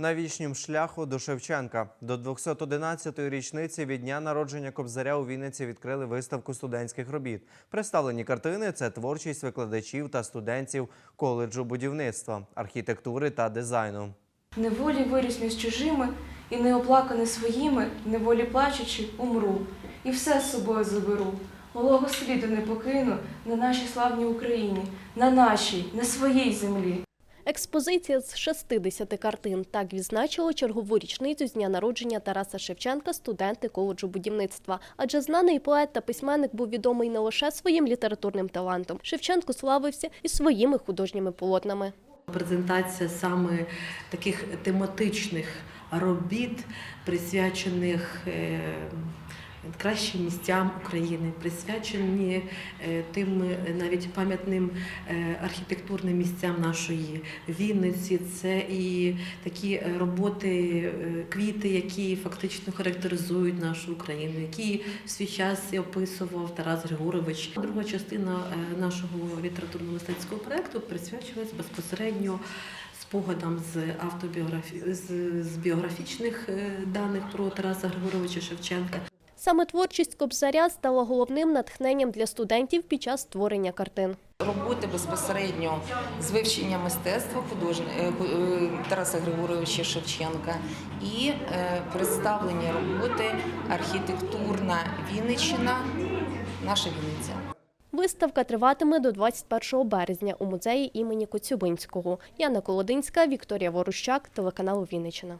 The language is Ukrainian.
На вічнім шляху до Шевченка до 211-ї річниці від дня народження Кобзаря у Вінниці відкрили виставку студентських робіт. Представлені картини це творчість викладачів та студентів коледжу будівництва, архітектури та дизайну. Неволі виріс між чужими, і не оплаканий своїми, неволі плачучи, умру, і все з собою заберу. Голого сліду не покину на нашій славній Україні, на нашій, на своїй землі. Експозиція з 60 картин так відзначила чергову річницю з дня народження Тараса Шевченка, студенти коледжу будівництва. Адже знаний поет та письменник був відомий не лише своїм літературним талантом. Шевченко славився і своїми художніми полотнами. Презентація саме таких тематичних робіт, присвячених е, кращим місцям України, присвячені е, тим е, навіть пам'ятним е, архітектурним місцям нашої Вінниці. Це і такі роботи, квіти, які фактично характеризують нашу Україну, які в свій час описував Тарас Григорович. Друга частина нашого літературно-мистецького проекту присвячилась безпосередньо спогадам з автобіографі... з, з біографічних даних про Тараса Григоровича Шевченка. Саме творчість Кобзаря стала головним натхненням для студентів під час створення картин. Роботи безпосередньо з вивчення мистецтва художни... е, е, Тараса Григоровича Шевченка і е, представлені роботи архітектурна Вінниччина, наша Вінниця. Виставка триватиме до 21 березня у музеї імені Коцюбинського. Яна Колодинська, Вікторія Ворущак, телеканал Вінниччина.